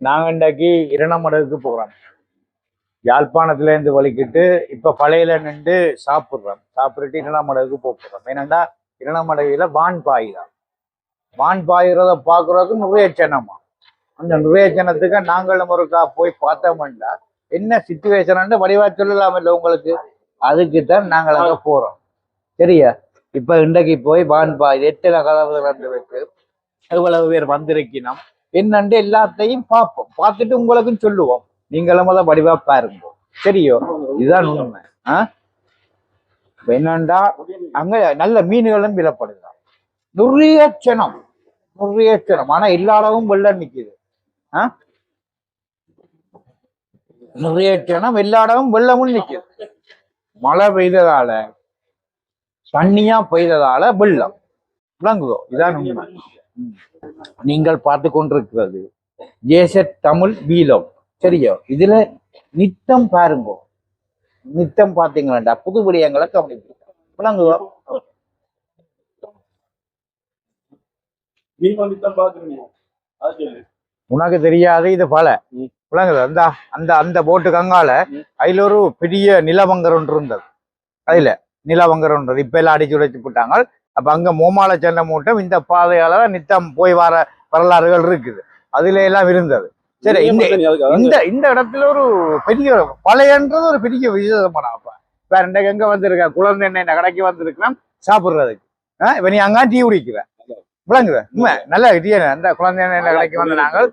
நாங்க இன்றைக்கு இரணமடகுக்கு போறோம் யாழ்ப்பாணத்துல இருந்து வலிக்கிட்டு இப்ப பழையில நின்று சாப்பிடுறோம் சாப்பிட்டுட்டு இரணமடகுக்கு போக போறோம் ஏனண்டா இரணமடகுல வான் பாயுதான் வான் பாயுறத பாக்குறதுக்கு நிறைய ஜனமா அந்த நிறைய ஜனத்துக்கு நாங்களும் ஒருக்கா போய் பார்த்தோம்டா. என்ன சுச்சுவேஷன் வடிவா சொல்லலாம் இல்லை உங்களுக்கு? அதுக்கு தான் நாங்கள் அங்கே போறோம். சரியா? இப்ப இன்றைக்கு போய் வான் இது எத்தனை கதவு திறந்து எவ்வளவு பேர் வந்திருக்கணும் என்னண்டு எல்லாத்தையும் பார்ப்போம். பார்த்துட்டு உங்களுக்கும் சொல்லுவோம். நீங்களும் அதை வடிவா பாருங்க. சரியோ? இதுதான் உண்மை. ஆ? என்னண்டா? அங்க நல்ல மீன்களும் விலப்படுதான் நிறைய சனம். நிறைய சனம். ஆனா எல்லா இடமும் வெள்ளம் நிக்குது. ஆ? நிறைய சனம். எல்லா இடமும் வெள்ளமும் நிக்குது. மழை பெய்ததால தண்ணியா பெய்ததால வெள்ளம். விளங்குதோ? இதான் உண்மை. நீங்கள் பார்த்து கொண்டிருக்கிறது. ஜேசட் தமிழ் வீலம். சரியோ? இதுல நித்தம் பாருங்க. நித்தம் பாத்தீங்களா புது விடயங்களை கவனிப்பீங்க விளங்குதோ? உனக்கு தெரியாது இது பல. விளங்குது? அந்த அந்த அந்த போட்டு கங்கால அதுல ஒரு பெரிய நிலவங்கர் ஒன்று இருந்தது. அதுல. நிலவங்கர் ஒன்று இப்ப எல்லாம் அடிச்சு உடைச்சு போட்டாங்க. அப்ப அங்க மோமால சென்ன மூட்டம் இந்த பாதையால தான் நித்தம் போய் வர வரலாறுகள் இருக்குது. அதுல எல்லாம் இருந்தது. சரி இந்த இந்த இந்த இடத்துல ஒரு பெரிய பழையன்றது ஒரு பெரிய விசேஷமான அப்ப. வேற இன்றைக்கு எங்க வந்திருக்க? குழந்தை எண்ணெய் கடைக்கு வந்திருக்கலாம் சாப்பிடுறதுக்கு. இப்ப நீ அங்க டீ குடிக்கிற. விளங்குது. உண்மை. நல்ல டீ அந்த குழந்தை எண்ணெய் கடைக்கு வந்து நாங்கள்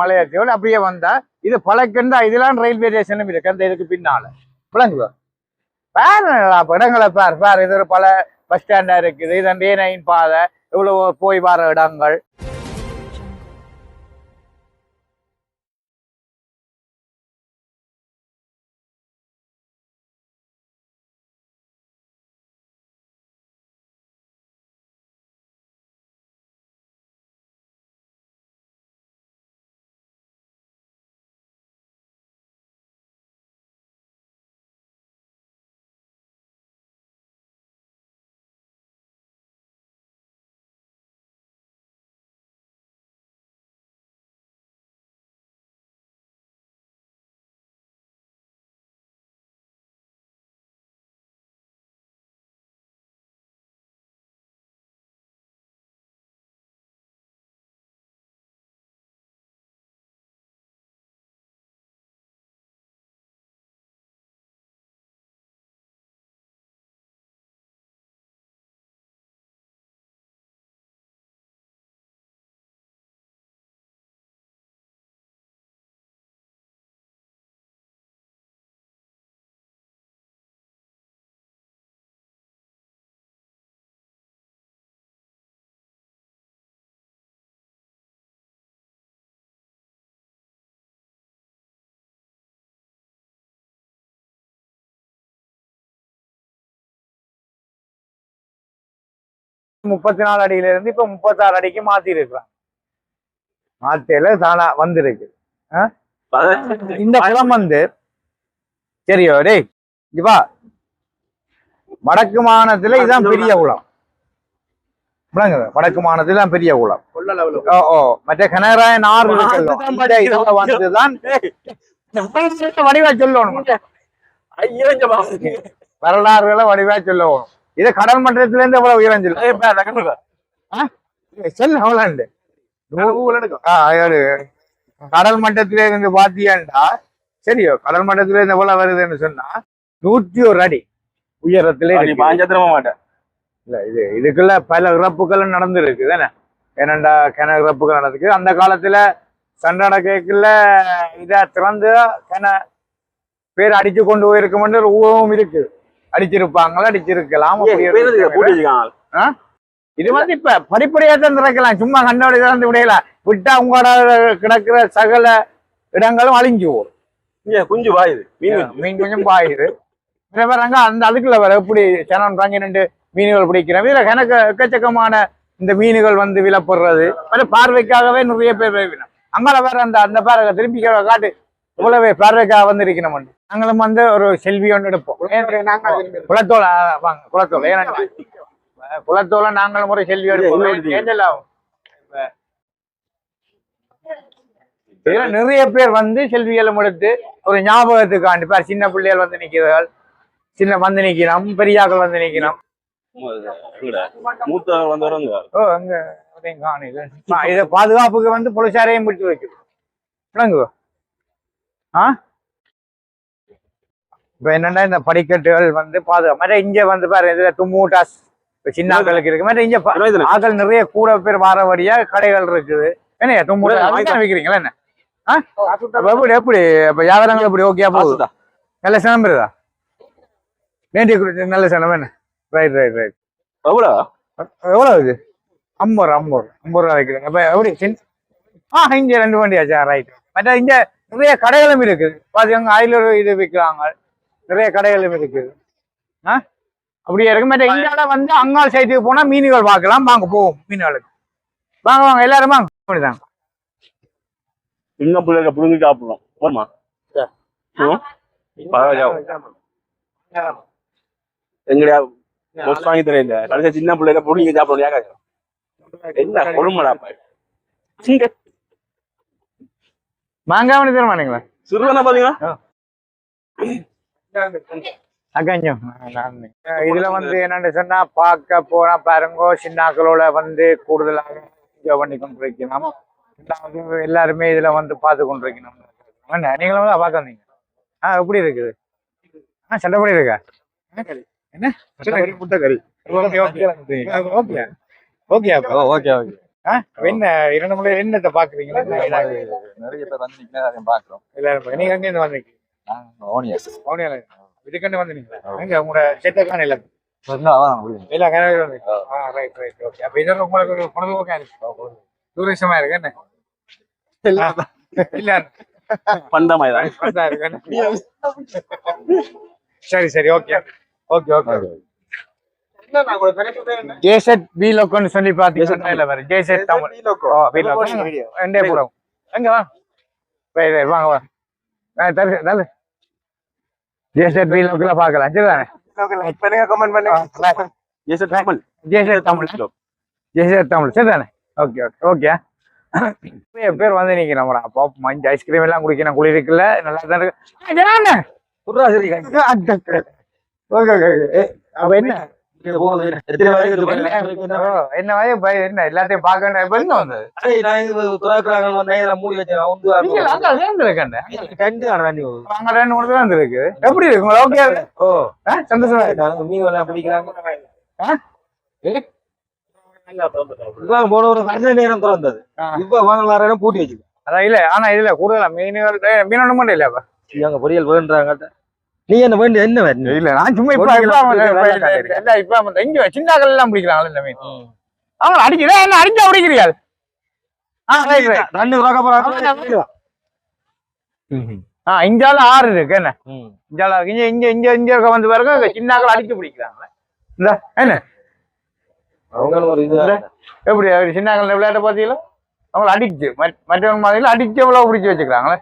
மலையாச்சியோடு அப்படியே வந்தா. இது பழக்கண்டா இதெல்லாம் ரயில்வே ஸ்டேஷனும் இருக்கு. அந்த இதுக்கு பின்னால. விளங்குதோ? பாரு அப்ப இடங்களை பார் பார். இது ஒரு பல பஸ் ஸ்டாண்டா இருக்குது. இது நைன் பாதை. இவ்வளவு போய் வர இடங்கள். முப்பத்தி நாலு அடியில இருந்து இப்ப முப்பத்தாறு அடிக்கு மாத்தி இருக்கிறான் மாத்தியில தானா வந்திருக்கு இந்த குளம் வந்து சரியோ டேய் இங்க வா. வடக்கு மாநிலத்துல இதான் பெரிய குளம் வடக்கு மாநிலத்துல பெரிய குளம் ஓ ஓ மற்ற இந்த இதுல வந்துதான் வடிவா சொல்லணும். வரலாறுகளை வடிவா சொல்லணும். இது கடல் மட்டத்துல இருந்து எவ்வளவு உயரம் சொல்லு அவ்வளவு கடல் மட்டத்தில இருந்து பாத்தியாண்டா சரியோ கடல் மட்டத்தில இருந்து எவ்வளவு வருதுன்னு சொன்னா நூற்றி ஒரு அடி உயரத்திலே. பாஞ்சத்திரமா மாட்டேன் இல்ல இது இதுக்குள்ள பல இறப்புகளும் நடந்திருக்கு தானே ஏனண்டா கிண இறப்புகள் நடந்திருக்கு அந்த காலத்துல சண்டை கேக்குல இத திறந்து கிண பேர் அடிச்சு கொண்டு போயிருக்குமென்று ஒரு ஊகமும் இருக்கு அடிச்சிருப்பாங்களா அடிச்சிருக்கலாம். இது வந்து இப்ப படிப்படியா தான் திறக்கலாம். சும்மா கண்டோட திறந்து விடையல விட்டா உங்களோட கிடக்குற சகல இடங்களும் அழிஞ்சு போகும். குஞ்சு வாயுது மீன் குஞ்சு. மீன் கொஞ்சம் பாயுது. அங்க அந்த அதுக்குள்ள வர எப்படி சனம் தாங்கி நின்று மீன்கள் பிடிக்கிறோம் இதுல கணக்கு எக்கச்சக்கமான இந்த மீன்கள் வந்து விலப்படுறது. பார்வைக்காகவே நிறைய பேர் அங்கால வேற அந்த அந்த பாருங்க திருப்பி கீழே காட்டு இவ்வளவு பார்வைக்காக வந்து இருக்கணும் நாங்களும் வந்து ஒரு செல்வி ஒன்று எடுப்போம். குளத்தோல் வாங்க குளத்தோல் ஏன்னா குளத்தோல நாங்களும் முறை செல்வி எடுப்போம். இதுல நிறைய பேர் வந்து செல்விகளும் எடுத்து ஒரு ஞாபகத்துக்காண்டி பார் சின்ன பிள்ளைகள் வந்து நிக்கிறார்கள். சின்ன வந்து நிக்கிறோம். பெரியாக்கள் வந்து வந்தவரங்க ஓ அங்க இத பாதுகாப்புக்கு வந்து போலீசாரையும் பிடிச்சு வைக்கும். விளங்குவோ ஆ? இப்ப என்னன்னா இந்த படிக்கட்டுகள் வந்து பாதுகாப்பு மற்ற இங்க வந்து பாரு இதுல தும்மூட்டாஸ் இப்ப சின்ன ஆட்களுக்கு இருக்கு. மற்ற இங்க ஆட்கள் நிறைய கூட பேர் வாரபடியா கடைகள் இருக்குது. என்ன தும்மூட்டா விக்கிறீங்களா என்ன? ஆ? எப்படி எப்படி? இப்ப வியாபாரங்கள் எப்படி ஓகே போகுது. நல்ல சனம் இருக்குதா நேற்று நல்ல சனம் என்ன? ரைட் ரைட் ரைட் எவ்வளவு எவ்வளவு இது? ஐம்பது ரூபா ஐம்பது. ரூபா ஐம்பது ரூபா வைக்கிறேன் அப்ப எப்படி சின் ஆ இங்க ரெண்டு வண்டி ஆச்சா? ரைட் மற்ற இங்க நிறைய கடைகளும் இருக்குது. பாத்தீங்க ஒரு இது விற்கிறாங்க நிறைய கடைகளும் இருக்குது. ஆ? அப்படியே இருக்கு. மற்ற இந்தியால வந்து அங்காள் சைட்டுக்கு போனா மீன்கள் பார்க்கலாம் வாங்க போவோம் மீன்களுக்கு. வாங்க வாங்க எல்லாரும் வாங்க. அப்படிதான். சின்ன பிள்ளைங்க புடுங்கி சாப்பிடணும். போமா பஸ் வாங்கி கடைசியா சின்ன பிள்ளைங்க புடுங்கி சாப்பிடணும். ஏங்க? என்ன கொடுமடா இங்க மாங்காய் மணி தருமானுங்களா சிறுவனா பாத்தீங்களா? அகஞ்சம் இதுல வந்து என்னன்னு சொன்னா பார்க்க போனா பாருங்கோ சின்னாக்களோட வந்து கூடுதலாக enjoy பண்ணி கொண்டிருக்கணும் எல்லாருமே இதுல வந்து பார்த்து கொண்டிருக்கணும் என்ன நீங்களும் தான் பார்க்க வந்தீங்க. ஆ எப்படி இருக்குது? ஆ சட்டப்படி இருக்கா? என்ன? முட்டைக்கறி okay okay. Okay okay okay. என்ன இரண்டு முறை என்னத்தை பாக்குறீங்களா? நிறைய பேர் வந்து நிக்கிறேன் பாக்குறோம். எல்லாரும் நீங்க எங்க இருந்து வந்தீங்க ஓனியஸ் பவுனியால இதுக்கண்டு வந்தீங்களா எங்க? உங்களோட செட்டக்கான இல்லை. இல்ல கனவே வந்து ஆ. ரைட் ரைட் ஓகே அப்ப இதெல்லாம் உங்களுக்கு ஒரு பொழுதுபோக்கா இருக்கு. டூரிசமா இருக்கு என்ன? இல்ல. இல்ல. பண்டமாய்தான் அதான் இருக்கு என்ன? சரி சரி ஓகே ஓகே ஓகே ஜேசெட் பி லோக்கோன்னு சொல்லி பாத்தீங்கன்னா இல்ல வேற ஜேசெட் தமிழ் ஓ பி லோக்கோ ரெண்டே புறம் எங்க வா? வாங்க வா. தரு நல்ல ஜேசெட் பி லோக்கல பார்க்கலாம். சரிதானே? எஸ் தமிழ் ஜேசெட் தமிழ் ஜெயசேர் தமிழ் சரிதானே? ஓகே ஓகே ஓகே நிறைய பேர் வந்து நீங்க நம்ம அப்போ மஞ்சள் ஐஸ்கிரீம் எல்லாம் குடிக்கணும் குளிருக்குல்ல நல்லா தான் இருக்கு. அப்ப என்ன? என்ன எல்லாத்தையும் பார்க்க இப்ப என்ன வந்தது? அங்க ரெண்டு மூணு பேர் வந்துருக்கு. எப்படி இருக்கு? ஓகே ஓ. இருக்கு. ஆ? போன ஒரு வருஷ நேரம் திறந்தது. இப்ப பூட்டி வச்சுக்கோ. அதான் இல்ல ஆனா இதுல கூடுதலா மீன் மீன் ஒண்ணு மட்டும் இல்ல அங்க பொரியல் வேண்டாங்க நீ என்ன வேண்டிய என்ன இல்ல நான் சும்மா இப்ப இப்ப இப்ப இங்க சின்னாக்கள் எல்லாம் பிடிக்கிறாங்க மீன் அவங்க அடிக்கிறேன் என்ன அடிச்சா ரைட் ரெண்டு ஆ இஞ்சால ஆறு இருக்கு என்ன? இஞ்சால இங்க இங்க இங்க இங்க இருக்க வந்து பாருங்க சின்னாக்கள் அடிச்சு பிடிக்கிறாங்க. இந்த என்ன? எப்படி அப்படி சின்னாக்கள் விளையாட்ட பாத்தீங்களா அவங்கள அடிச்சு மற்ற- மற்றவங்க மாதிரில அடிச்சு எவ்வளவு பிடிச்சு வச்சுக்கிறாங்களே.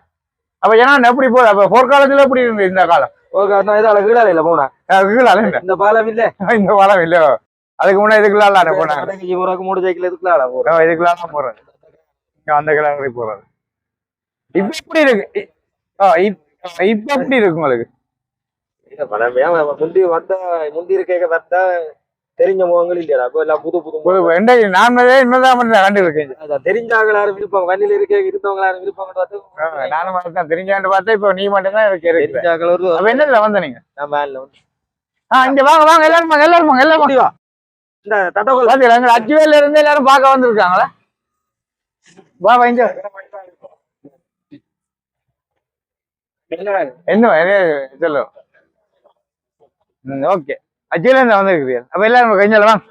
அப்ப ஏன்னா எப்படி போகுது? அப்ப போர்க்காலத்துல எப்படி இருந்தது இந்த காலம்? ஒரு காரணம் இது அழகு இல்ல போனா. கீழால இந்த பாலம் இல்ல. இந்த காலம் இல்ல. அதுக்கு முன்னாடி இதுக்குள்ள போனாங்க கடைக்கு போறாக்கு மூணு சைக்கிள் இதுக்குள்ள ஆள போறோம் ஓ, இதுக்குள்ள தான் இங்க அந்த கிளாரி போறது. இப்ப எப்படி இருக்கு? இப்ப எப்படி இருக்கு உங்களுக்கு? முந்தி வந்த முந்தி இருக்க வந்தா தெரிஞ்ச முகங்கள் இல்லையா அப்ப எல்லாம் புது புது நான் என்னதான் கண்டு இருக்கேன் அதான் தெரிஞ்சாங்க யாரும் விருப்பம் வண்டியில இருக்க இருந்தவங்க யாரும் விருப்பம் பார்த்து நானும் மட்டும் தெரிஞ்சாண்டு பார்த்தா இப்ப நீ மட்டும் தான் இருக்கு. தெரிஞ்சாக்கள் ஒரு அப்ப என்னதுல வந்த நீங்க? நான் மேல வந்து. ஆ இங்க வாங்க வாங்க எல்லாரும் வாங்க எல்லாரும் வாங்க எல்லாரும் வாங்க. இந்த தட்டோகள் பாத்தீங்களா எங்க அச்சுவேல இருந்து எல்லாரும் பார்க்க வந்திருக்காங்களா? வா வா இங்க என்ன என்ன சொல்லு. ஓகே. அச்சுவேல இருந்து வந்திருக்கிறீர்கள் அப்ப எல்லாரும் கொஞ்சம் வாங்க.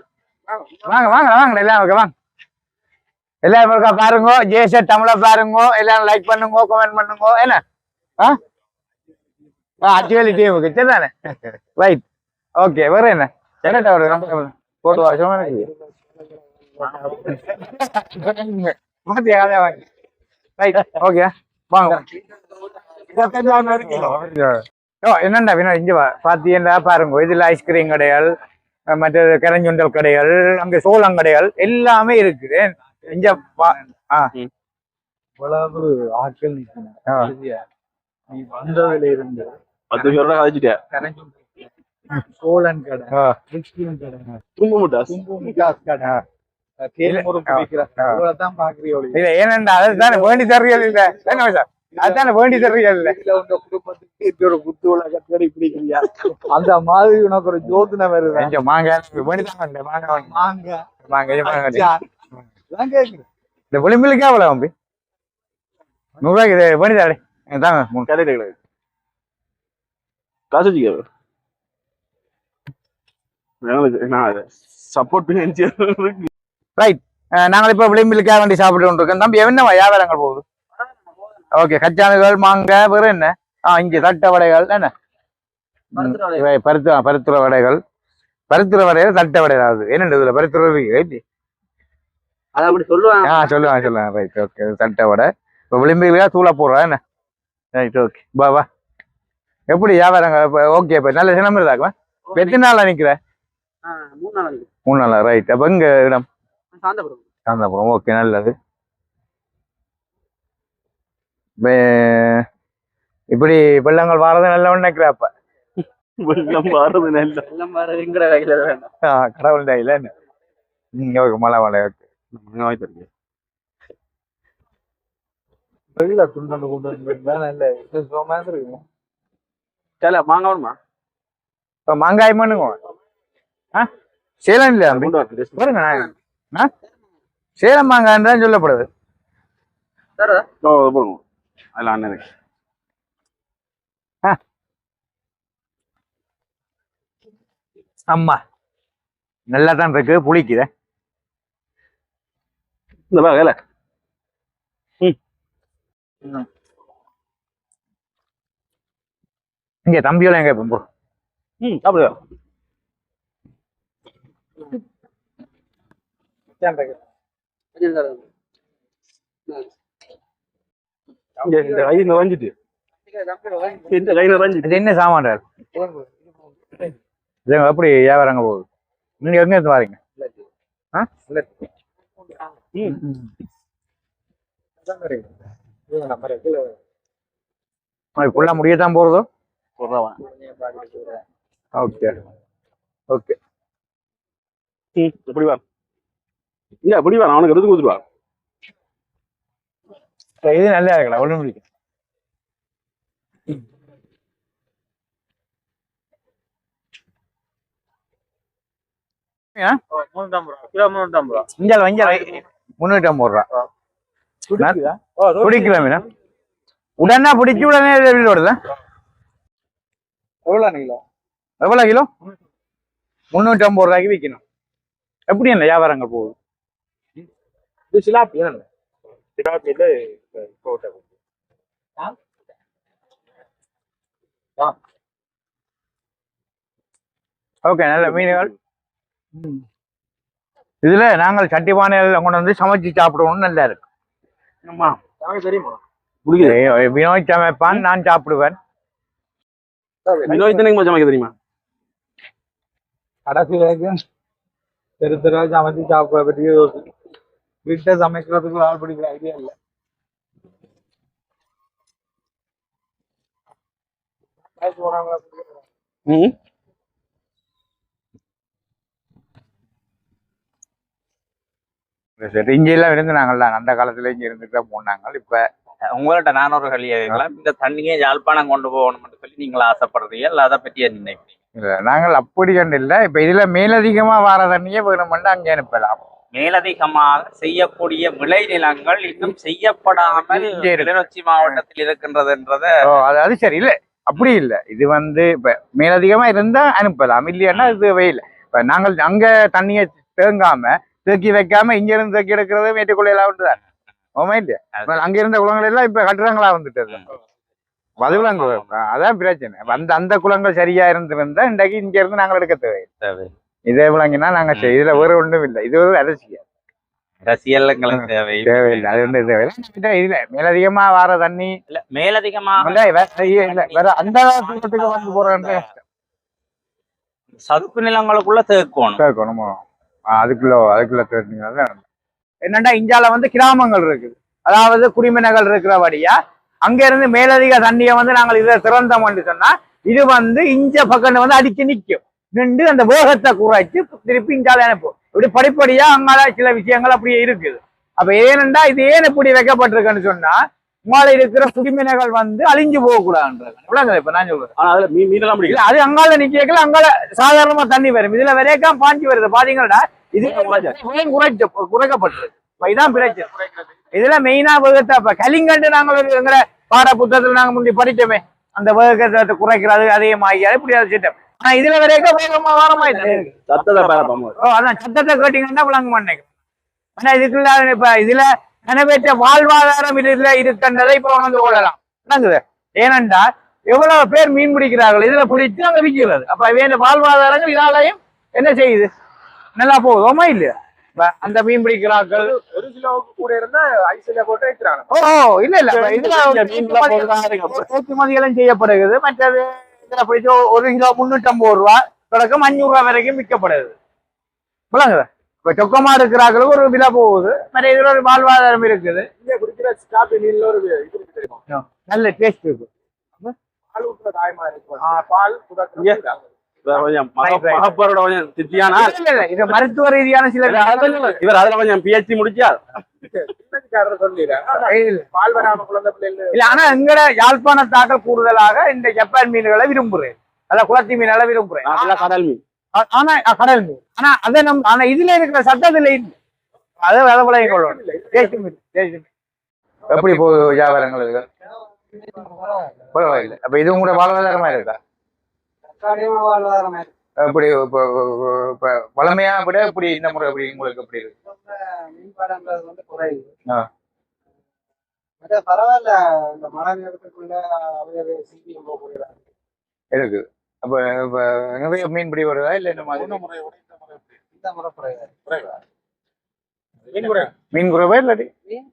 வாங்க வாங்க வாங்க எல்லாரும் வாங்க. எல்லாரும் இருக்கா பாருங்க. ஜேச தமிழ பாருங்க. எல்லாரும் லைக் பண்ணுங்க கமெண்ட் பண்ணுங்க. என்ன? ஆ? அச்சுவேலி டீமுக்கு சரிதானே? ரைட் ஓகே வேற என்ன? என்ன ஒரு ரொம்ப போட்டு இருக்கு வாங்க? ரைட் ஓகே வாங்க ஓ என்னண்டா வினோ இங்க வா பாத்தீங்கன்னா பாருங்க இதுல ஐஸ்கிரீம் கடைகள் மற்றது கரஞ்சுண்டல் கடைகள் அங்க சோளம் கடைகள் எல்லாமே இருக்குது இங்க பா- ஆ. இவ்வளவு ஆட்கள்? நீ வந்ததுல இருந்து பத்து பேரோட கதைச்சிட்டேன் கரைஞ்சும் சோழன் கடை ஆ. கிறிஸ்டியன் கடை தும்ப முட்டாஸ் தும்பு மிட்டாஸ் கடை இல்ல ஏனண்டா அதுதானே வேண்டி தருகிறது இல்ல என்ன சார் அதுதானே வேண்டி தருகிறது இல்ல? இல்ல உங்க குடும்பத்துக்கு ஒரு குத்து உள்ள கட்டடி பிடிக்கிறியா? அந்த மாதிரி உனக்கு ஒரு ஜோதனை வருது. மாங்க மாங்காய் அச்சான். இதான் கேக்குறேன் இந்த விளிம்பிலுக்கே அவ்வளோ அம்பி நூறுரூவாய்க்கு இது வேண்டி தாடே தாங்க மூணு கடையில கிடையாது காசு வச்சுக்க சப்போர்ட் அஹ் நாங்கள் இப்போ விளிம்பிலுக்காக வேண்டி சாப்பிட்டு கொண்டிருக்கோம் தம்பி என்ன வியாபாரங்கள் போகுது? ஓகே கச்சானுகள் மாங்காய் வேறு என்ன? ஆ இங்கே தட்டை வடைகள் என்ன? இவை பருத்து பருத்துற வடைகள். பருத்துற வடைகள் தட்டை வடைகள் ஆகுது என்னண்டு இதில் பருத்துற ரைட் அது அப்படி சொல்லுவாங்க. ஆ சொல்லுவாங்க சொல்லுவாங்க ரைட் ஓகே தட்டை வடை. இப்போ விளிம்பிலுக்காக தூளை போடுறா என்ன? ரைட் ஓகே பா வா. எப்படி வியாபாரங்கள் இப்போ ஓகே இப்போ நல்ல சினம் இருந்தாக்குவேன் இப்போ எத்தனை நாளாக நிற்கிற மூணு நாள் மூணு நாளா ரைட் அப்போ இங்கே இடம்? சாந்தபுரம். காந்தாபுரம் ஓகே நல்லது. இப்படி வெள்ளங்கள் வாரது நல்ல நினைக்கிறப்ப வெள்ளம் மாறுது நெல்ல எல்லாம் வர எங்கட கையில வேண்டாம் கடவுள் டைல ம் ஓகே மழை மழை ஓகே. வாங்கி தருங்க வெளியில துண்டு கொண்டு நல்ல சுகமா இருக்கும் வாங்க வருமா இப்போ மாங்காய் பண்ணுங்க ஆ சேலம் இல்லையா? பாருங்க நான் ஆ சேலம் மாங்காய்ன்னு தான் சொல்லப்படுது. போடுங்க. அதில் அண்ணனுக்கு அம்மா நல்லா தான் இருக்கு புளிக்குதே. இந்த வேலை. இங்கே தம்பியோட எங்க இப்போ ம் சாப்பிடுங்க இங்க இந்த கை நிறைஞ்சிட்டு இந்த கை நிறைஞ்சிட்டு இது என்ன சாமான் இது எப்படி வியாபாரங்க போகுது? நீங்க எங்க இருந்து வாரீங்க? ஆ? ஃபுல்லாக முடியத்தான் போகிறதோ ஓகே. ஓகே. ம் இப்படி வா. இங்க இப்படி வா. அவனுக்கு எடுத்து கொடுத்துருவா இது நல்லா இருக்கலாம் ஒன்றும் வஞ்சால் முந்நூற்றி ஐம்பது ரூபா பிடிக்கல மீனா? உடனே பிடிச்சி உடனே வருதா? கிலோ எவ்வளோ கிலோ? முந்நூற்றி ஐம்பது ரூபாய்க்கு விற்கணும் எப்படி என்ன வியாபாரங்கள் போகுது? சிலாப்பி ஓகே நல்ல மீன்கள். இதுல நாங்கள் சட்டி பானையில கொண்டு வந்து சமைச்சு சாப்பிடுவோம்னு நல்லா இருக்கு. ஆமா. தெரியுமா? வினோத் சமைப்பான் நான் சாப்பிடுவேன். வினோத் எனக்கு சமைக்க தெரியுமா? கடைசி வரைக்கும் தெரு தெருவா சமைச்சு சாப்பிட பற்றி வீட்டை சமைக்கிறதுக்கு ஆள் பிடிக்கிற ஐடியா இல்ல. சரி இங்கெல்லாம் இருந்து நாங்கள்லாம் அந்த காலத்துல இங்க இருந்துட்டு தான் போனாங்க. இப்ப உங்கள்ட்ட நான் ஒரு கேள்வி கேட்கலாம் இந்த தண்ணியை யாழ்ப்பாணம் கொண்டு போகணும்னு சொல்லி நீங்கள் ஆசைப்படுறீங்க? இல்லை அதை பற்றி நினைக்கிறீங்க? இல்ல, நாங்கள் அப்படி கண்டு இல்ல. இப்ப இதுல மேலதிகமா வர தண்ணியே வேணுமெண்டு அங்கே அனுப்பலாம். மேலதிகமாக செய்யக்கூடிய விளைநிலங்கள் இன்னும் செய்யப்படாமல். கிளிநொச்சி மாவட்டத்தில் இருக்கின்றதுன்றத ஓ அது அது சரி. இல்ல அப்படி இல்ல. இது வந்து இப்ப மேலதிகமா இருந்தா அனுப்பலாம். இல்லையானா இது வெயில். இப்ப நாங்கள் அங்க தண்ணியை தேங்காம தேக்கி வைக்காம இங்க இருந்து தேக்கி எடுக்கிறது மேட்டுக்குள்ளையெல்லாம் தான் ஓமா இல்லையா? அங்க இருந்த குளங்கள் எல்லாம் இப்ப கட்டுறங்களா வந்துட்டு வதுவிலங்கு அதான் பிரச்சனை. அந்த அந்த குளங்கள் சரியா இருந்திருந்தா இன்றைக்கு இங்க இருந்து நாங்கள் எடுக்க தேவை. இதே விளங்கினா நாங்க இதுல வேற ஒன்றும் இல்லை இது ஒரு அரசியல் தேவையில்லை. அது வந்து தேவையில்லை. மேலதிகமா வர தண்ணி இல்ல இல்ல, வேற அந்த தூரத்துக்கு வந்து சதுப்பு நிலங்களுக்குள்ள தேக்கணும். கேட்கணும் அதுக்குள்ள அதுக்குள்ள தெரிஞ்சுங்க என்னண்டா இந்தியால வந்து கிராமங்கள் இருக்குது. அதாவது குடிமனைகள் இருக்கிறபடியா அங்க இருந்து மேலதிக தண்ணியை வந்து நாங்கள் இதை திறந்தோம்னு சொன்னா இது வந்து இஞ்ச பக்கம் வந்து அடிச்சு நிற்கும் நின்று அந்த வேகத்தை குறைச்சு திருப்பி இந்தியால அனுப்பும். இப்படி படிப்படியா அங்கால சில விஷயங்கள் அப்படியே இருக்குது. அப்ப ஏனெண்டா இது ஏன் இப்படி வைக்கப்பட்டிருக்குன்னு சொன்னா உங்களால இருக்கிற குடிமனைகள் வந்து அழிஞ்சு போகக்கூடாதுன்றது விளங்குது இப்ப நான் சொல்றேன் ஆனா அதுல மீனெல்லாம் அது அங்கால நிக்கல அங்கால சாதாரணமா தண்ணி வரும். இதுல வரைக்கும் பாஞ்சு வருது. பாத்தீங்கன்னா இது குறைச்சு குறைக்கப்பட்டிருக்கு. இதான் பிரச்சனை. இதுல மெயினா வேகத்தை இப்ப கலிங்கண்டு நாங்கள் பாட புத்தகத்துல நாங்க முந்தி படிச்சோமே. அந்த வேகத்தை குறைக்கிறது அதே மாதிரி இப்படி அதை இதுல வரைக்கும் வேகமா வர மாதிரி சத்தத்தை பேரப்பாம ஓ அதான் சத்தத்தை கேட்டீங்கன்னா விளங்க மாட்டேங்க. ஆனா இதுக்குள்ள இப்ப இதுல நிறைவேற்ற வாழ்வாதாரம் இதுல இருக்கின்றதை இப்ப வந்து கொள்ளலாம். விளங்குது. ஏனென்றா எவ்வளவு பேர் மீன் பிடிக்கிறார்கள் இதுல பிடிச்சு அங்க விற்கிறது அப்ப வேண்ட வாழ்வாதாரங்கள் இதாலையும் என்ன செய்யுது? நல்லா போகுதோமா இல்லையா? அந்த மீன் பிடிக்கிறார்கள். ஒரு கிலோவுக்கு கூட இருந்தா ஐஸ்ல போட்டு வைக்கிறாங்க. ஓ இல்ல இல்ல. இதுல போட்டுதான் இருக்கு. ஏற்றுமதிகளும் செய்யப்படுகிறது. மற்றது இதுல பிடிச்ச ஒரு கிலோ ஐம்பது ரூபா தொடக்கம் அஞ்சூறு ரூபா வரைக்கும் விற்கப்படுது. விளங்குதா? இப்ப சொக்கமா இருக்கிறார்களுக்கு ஒரு விலை போகுது. மற்ற இதுல ஒரு வாழ்வாதாரம் இருக்குது. இங்க குடிக்கிற ஸ்டாப் மீன்ல ஒரு இருக்கு? நல்ல டேஸ்ட் இருக்கு. பால் ஊற்றுற தாயமா இருக்கும் ஆ, பால் மருத்துவ ரீதியான சில இவர் அதுல கொஞ்சம் பிஹெச்டி இல்ல. ஆனா எங்கட யாழ்ப்பாண தாக்கல் கூடுதலாக இந்த ஜப்பான் மீன்களை விரும்புறேன். அதான் குளத்தி மீன்களை விரும்புறேன். கடல் மீன். ஆனா கடல் மீன். ஆனா அதை நம் ஆனா இதுல இருக்கிற சட்டத்துல இல்ல. அதை கொள்ளணும் எப்படி போகுது வியாபாரங்கள் இருக்கு பரவாயில்ல. அப்ப இது உங்களோட வாழ்வாதாரமா இருக்கா? எப்படி இப்ப இப்ப வளமையா விட இப்படி இந்த முறை எப்படி உங்களுக்கு எப்படி இருக்கு. பரவாயில்ல இந்த மழை நேரத்துக்குள்ள அவையவை சிபிஎம் போகிறாங்க இருக்குது அப்ப இப்ப நிறைய மீன் பிடி வருதா இல்ல இந்த மாதிரி? இந்த முறை குறையாது மீன் குறைவா? இல்லாட்டி? மீன்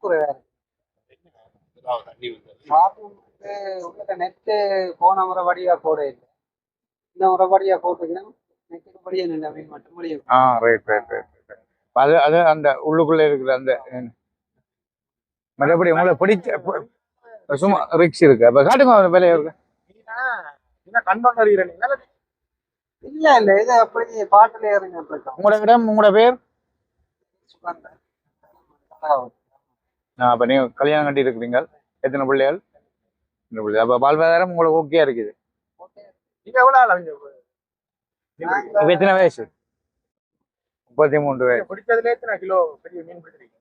பாத்ரூமுக்கு உள்ள நெட்டு போன முறை வழியா போட இல்லை. இந்த முறை வழியா போட்டுக்கிறேன். நின்ற மட்டும் ஆ ரைட் ரைட் ரைட் அது அது அந்த உள்ளுக்குள்ள இருக்கிற அந்த ம். மற்றபடி உங்களை பிடிச்ச சும்மா ரிக்ஸ் இருக்கு. அப்ப காட்டுங்க விலையை இருக்கு இல்ல இல்ல இது அப்படி பாட்டுல இறங்க உங்களோட இடம் உங்களோட பேர்? ஆ, அப்ப நீங்க கல்யாணம் கட்டி இருக்கிறீங்க எத்தனை பிள்ளைகள்? அப்ப வாழ்வாதாரம் உங்களுக்கு ஓகே இருக்குது. நீங்க எவ்வளவு ஆள் அவங்க? இப்ப எத்தனை வயசு? முப்பத்தி மூன்று வயசு. பிடிச்சதுல எத்தனை கிலோ பெரிய மீன் பிடிச்சிருக்கீங்க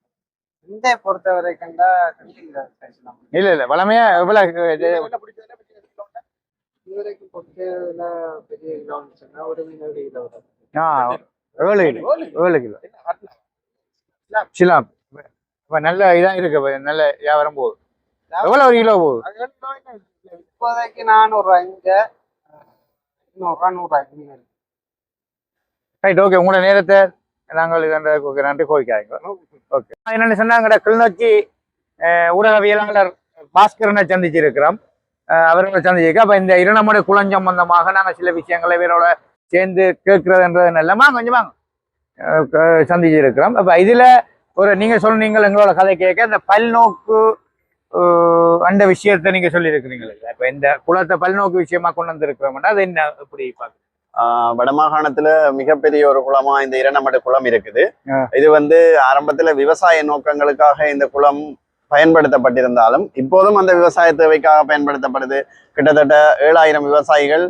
இந்த பொறுத்த வரைக்கும் இல்ல இல்ல வளமையா எவ்வளவு ஏழு கிலோ. ஏழு கிலோ? சிலாம் இப்ப நல்ல இதா இருக்கு நல்ல வியாபாரம் போகுது. எவ்வளவு ஒரு கிலோ போகுது? இப்போதைக்கு நானூறுரூவா இங்க. நூறுரூவா நூறுரூவா மீன் இருக்கு. ரைட் ஓகே உங்களோட நேரத்தை நாங்கள் நன்றி கோவிக்காங்க ஓகே என்னென்னு சொன்னாங்க கிளிநொச்சி அஹ், ஊடகவியலாளர் பாஸ்கரனை சந்திச்சிருக்கிறோம். அவர்களை சந்திச்சிருக்கோம். அப்போ இந்த இரணமடை குளம் சம்பந்தமாக நாங்கள் சில விஷயங்களை இவரோட சேர்ந்து கேட்கறதுன்றது நல்லமா கொஞ்சமாக சந்திச்சிருக்கிறோம். அப்போ இதில் ஒரு நீங்கள் சொன்னீங்கள் எங்களோட கதை கேட்க இந்த பல்நோக்கு அந்த விஷயத்தை நீங்கள் சொல்லியிருக்கிறீங்களே இப்போ இந்த குளத்தை பல்நோக்கு விஷயமா கொண்டு வந்திருக்கிறோம்னா அது என்ன எப்படி பார்க்க ஆஹ் வடமாகாணத்துல மிகப்பெரிய ஒரு குளமா இந்த இரண்டமடு குளம் இருக்குது. இது வந்து ஆரம்பத்துல விவசாய நோக்கங்களுக்காக இந்த குளம் பயன்படுத்தப்பட்டிருந்தாலும் இப்போதும் அந்த விவசாய தேவைக்காக பயன்படுத்தப்படுது. கிட்டத்தட்ட ஏழாயிரம் விவசாயிகள்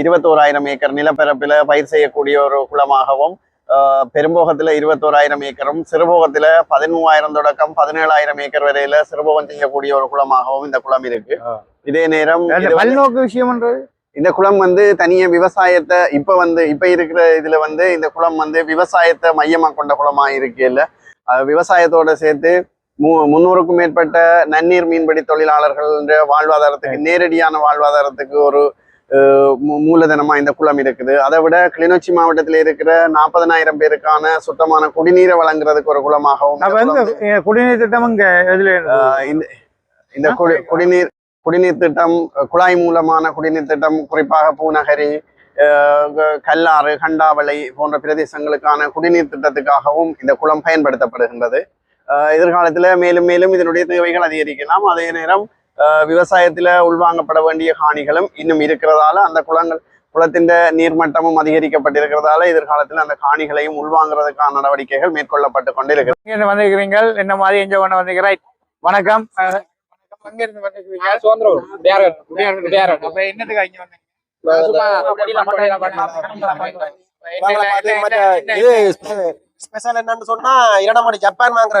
இருபத்தோராயிரம் ஏக்கர் நிலப்பரப்பில பயிர் செய்யக்கூடிய ஒரு குளமாகவும் பெரும்போகத்துல இருபத்தோராயிரம் ஏக்கரும் சிறுபோகத்துல பதிமூவாயிரம் தொடக்கம் பதினேழாயிரம் ஏக்கர் வரையில சிறுபோகம் செய்யக்கூடிய ஒரு குளமாகவும் இந்த குளம் இருக்கு. இதே நேரம் பல்நோக்கு விஷயம்ன்றது இந்த குளம் வந்து தனிய விவசாயத்தை இப்ப வந்து இப்ப இருக்கிற இதுல வந்து இந்த குளம் வந்து விவசாயத்தை மையமா கொண்ட குளமா இருக்கு இல்ல விவசாயத்தோட சேர்த்து மு முன்னூறுக்கும் மேற்பட்ட நன்னீர் மீன்பிடி தொழிலாளர்கள் வாழ்வாதாரத்துக்கு நேரடியான வாழ்வாதாரத்துக்கு ஒரு அஹ், மூ- மூலதனமா இந்த குளம் இருக்குது. அதை விட கிளிநொச்சி மாவட்டத்தில் இருக்கிற நாற்பதனாயிரம் பேருக்கான சுத்தமான குடிநீரை வழங்குறதுக்கு ஒரு குளமாகவும் குடிநீர் திட்டம் இங்க இந்த இந்த குடி குடிநீர் குடிநீர் திட்டம் குழாய் மூலமான குடிநீர் திட்டம் குறிப்பாக பூநகரி கல்லாறு கண்டாவளை போன்ற பிரதேசங்களுக்கான குடிநீர் திட்டத்துக்காகவும் இந்த குளம் பயன்படுத்தப்படுகின்றது. அஹ், எதிர்காலத்தில் மேலும் மேலும் இதனுடைய தேவைகள் அதிகரிக்கலாம். அதே நேரம் விவசாயத்துல உள்வாங்கப்பட வேண்டிய காணிகளும் இன்னும் இருக்கிறதால அந்த குளங்கள் குளத்தின் நீர்மட்டமும் அதிகரிக்கப்பட்டிருக்கிறதால எதிர்காலத்தில் அந்த காணிகளையும் உள்வாங்குறதுக்கான நடவடிக்கைகள் மேற்கொள்ளப்பட்டு கொண்டிருக்கிறது. வந்திருக்கிறீங்க என்ன மாதிரி என்ஜாய் பண்ண வந்திருக்கிறேன் வணக்கம். என்னன்னு சொன்னா இரண்டமணி ஜப்பான் வாங்குற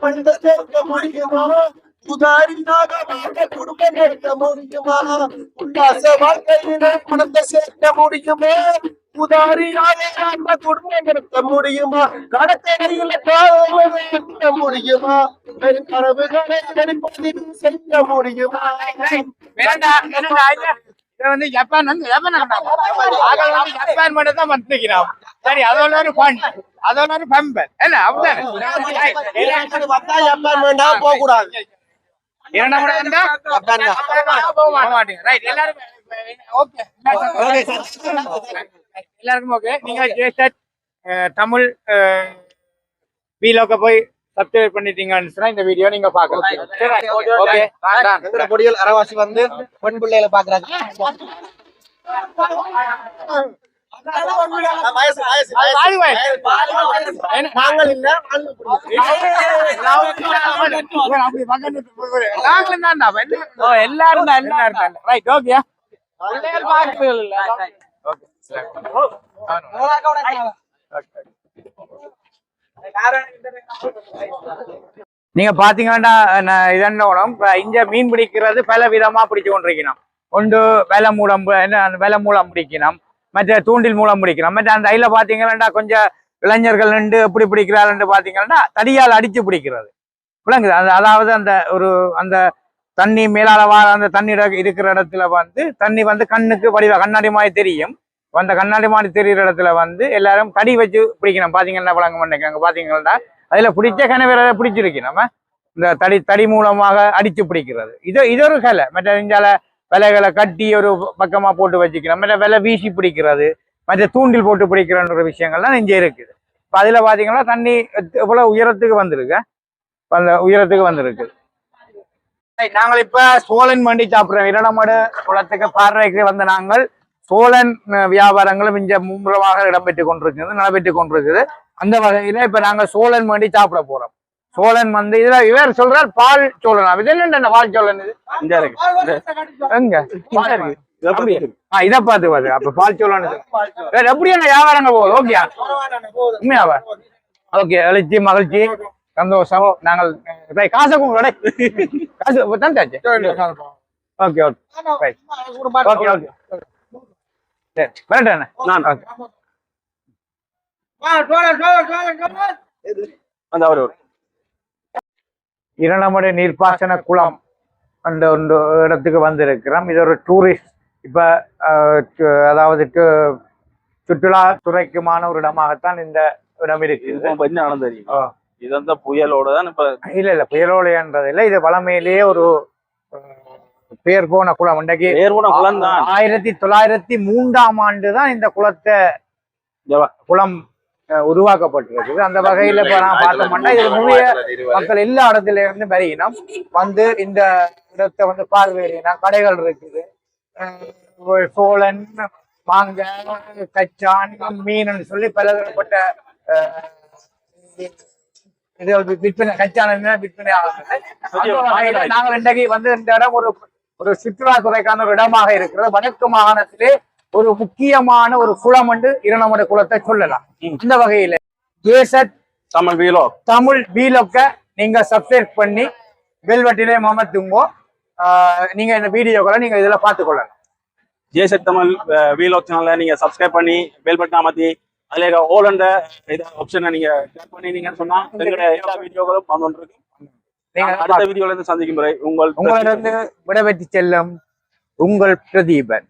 பண்ட சேர்க்க முடியுமா உதாரியாக வாழ குடும்பம் நடத்த முடியுமா உல்லாச வாழ்க்கையிலே பணத்தை சேர்க்க முடியுமா உதாரியாக அந்த குடும்பம் நடத்த முடியுமா கடத்தடையில காவல முடியுமா பெரும் கனவுகளை நடிப்பதிவு செய்ய முடியுமா வந்து ஜப்பான் வந்து ஜப்பான் ஆகல் வந்து ஜப்பான் மட்டும் தான் வந்துக்கிறான் சரி அதோட ஒரு ஃபன் அதோட ஒரு பம்பர் என்ன அப்படிதான் வந்தா ஜப்பான் வேண்டாம் போக கூடாது இரண்டாம் இடம் வந்தா ஜப்பான் தான். போக மாட்டீங்க ரைட் எல்லாரும் ஓகே எல்லாருக்கும் ஓகே நீங்க தமிழ் வீலோக்க போய் சப்ஸ்கிரைப் பண்ணிட்டீங்கன்னு இந்த வீடியோ நீங்க எங்கட பொடியல் அரவாசி வந்து பெண் பிள்ளைகளை பாக்குறாங்க நாங்கள் இல்ல எல்லாரும் தான் எல்லாரும் தான். ரைட் ஓகே நீங்க பாத்தீங்கன்னா நான் இதன்னோடம் இங்க மீன் பிடிக்கிறது பல விதமா பிடிச்சு கொண்டிருக்கணும். ஒன்று வெலை மூலம் என்ன அந்த வெலை மூலம் பிடிக்கணும். மற்ற தூண்டில் மூலம் பிடிக்கணும். மற்ற அந்த ஐல பாத்தீங்கன்னா கொஞ்சம் இளைஞர்கள் நின்று எப்படி பிடிக்கிறாருன்னு பாத்தீங்கன்னா தடியால் அடிச்சு பிடிக்கிறது. விளங்குது. அந்த அதாவது அந்த ஒரு அந்த தண்ணி மேலால வார அந்த தண்ணீர் இருக்கிற இடத்துல வந்து தண்ணி வந்து கண்ணுக்கு வடிவ கண்ணாடி மாதிரி தெரியும். அந்த கண்ணாடி மாடி தெரியிற இடத்துல வந்து எல்லாரும் தடி வச்சு பிடிக்கணும். பாத்தீங்கன்னா விளங்க மாட்டேங்க பாத்தீங்கன்னா அதுல பிடிச்ச கனவேற பிடிச்சிருக்கு. நம்ம இந்த தடி தடி மூலமாக அடிச்சு பிடிக்கிறது. இது இது ஒரு கலை. மற்ற இஞ்சால விலைகளை கட்டி ஒரு பக்கமா போட்டு வச்சுக்கணும். மற்ற விலை வீசி பிடிக்கிறது. மற்ற தூண்டில் போட்டு பிடிக்கிறன்ற விஷயங்கள்லாம் இங்கே இருக்குது. இப்போ அதுல பாத்தீங்கன்னா தண்ணி இவ்வளோ உயரத்துக்கு வந்திருக்கு? அந்த உயரத்துக்கு வந்திருக்கு. நாங்கள் இப்ப சோழன் மண்டி சாப்பிடுறோம். இரண்டமடு குளத்துக்கு பார்வைக்கு வந்த நாங்கள் சோழன் வியாபாரங்களும் இங்க மும்முரமாக இடம்பெற்று கொண்டிருக்குது நடைபெற்று கொண்டிருக்குது அந்த வகையில இப்ப நாங்க சோழன் மண்டி சாப்பிட போறோம். சோழன் வந்து இதுல இவர் சொல்றார் பால் சோழன். இது என்ன பால் சோழன் இது? இந்த இருக்கு. எங்க? இந்த இருக்கு. இது பார்த்து பார்த்து அப்ப பால் சோழன் எப்படி என்ன வியாபாரங்கள் போகுது? ஓகே. உண்மையாவா? ஓகே. எழுச்சி மகிழ்ச்சி சந்தோஷம். நாங்கள் காசை டேய். காசு தந்தாச்சு ஓகே ஓகே. Okay okay. வரட்டேன் நான் அந்த அவர் இரண்டமடை நீர்ப்பாசன குளம் அந்த ஒரு இடத்துக்கு வந்திருக்கிறோம். இது ஒரு டூரிஸ்ட் இப்ப அதாவது டு- சுற்றுலாத்துறைக்குமான ஒரு இடமாகத்தான் இந்த இடம் இருக்குது. என்ன நடந்து தெரியும். இது வந்து புயலோட தான் இப்ப இல்ல இல்ல புயலோலைன்றது இல்ல. இது வளமையிலேயே ஒரு பேர் போன குளம் இன்றைக்கு ஆயிரத்தி தொள்ளாயிரத்தி மூன்றாம் ஆண்டு தான் இந்த குளத்தை. குளம் உருவாக்கப்பட்டிருக்குது. அந்த வகையில இப்ப நான் பார்த்தோம்னா இது நிறைய மக்கள் எல்லா இடத்துல இருந்து வருகினோம் வந்து இந்த இடத்தை வந்து பார்வையிடணும் கடைகள் இருக்குது. சோழன் மாங்காய் கச்சான் மீன் சொல்லி பலதரப்பட்ட இது விற்பனை கச்சான விற்பனை ஆகுது வகையில நாங்கள் இன்றைக்கு வந்து இந்த இடம் ஒரு ஒரு சுற்றுலாத்துறைக்கான ஒரு இடமாக இருக்கிறது. வடக்கு மாகாணத்திலே ஒரு முக்கியமான ஒரு குளம் என்று இரணமட குளத்தை சொல்லலாம். இந்த வகையில கேசட் தமிழ் வீலோ. தமிழ் வீலொக்க நீங்க சப்ஸ்கிரைப் பண்ணி வெல்வெட்டிலே மமத்துங்கோ நீங்க இந்த வீடியோக்களை நீங்க இதுல பார்த்துக்கொள்ளலாம். ஜேசட் தமிழ் வீலோ சேனலை நீங்க சப்ஸ்கிரைப் பண்ணி பெல் பட்டன் அமர்த்தி அதுல ஓல் அண்ட இது ஆப்ஷனை நீங்க கிளிக் பண்ணி நீங்க சொன்னா எங்களுடைய எல்லா வீடியோக்களும் வந்து இருக்கு அடுத்த வீடியோல இருந்து சந்திக்கும் முறை உங்கள் உங்களிடம் விடைபெற்று செல்லும் உங்கள் பிரதீபன்.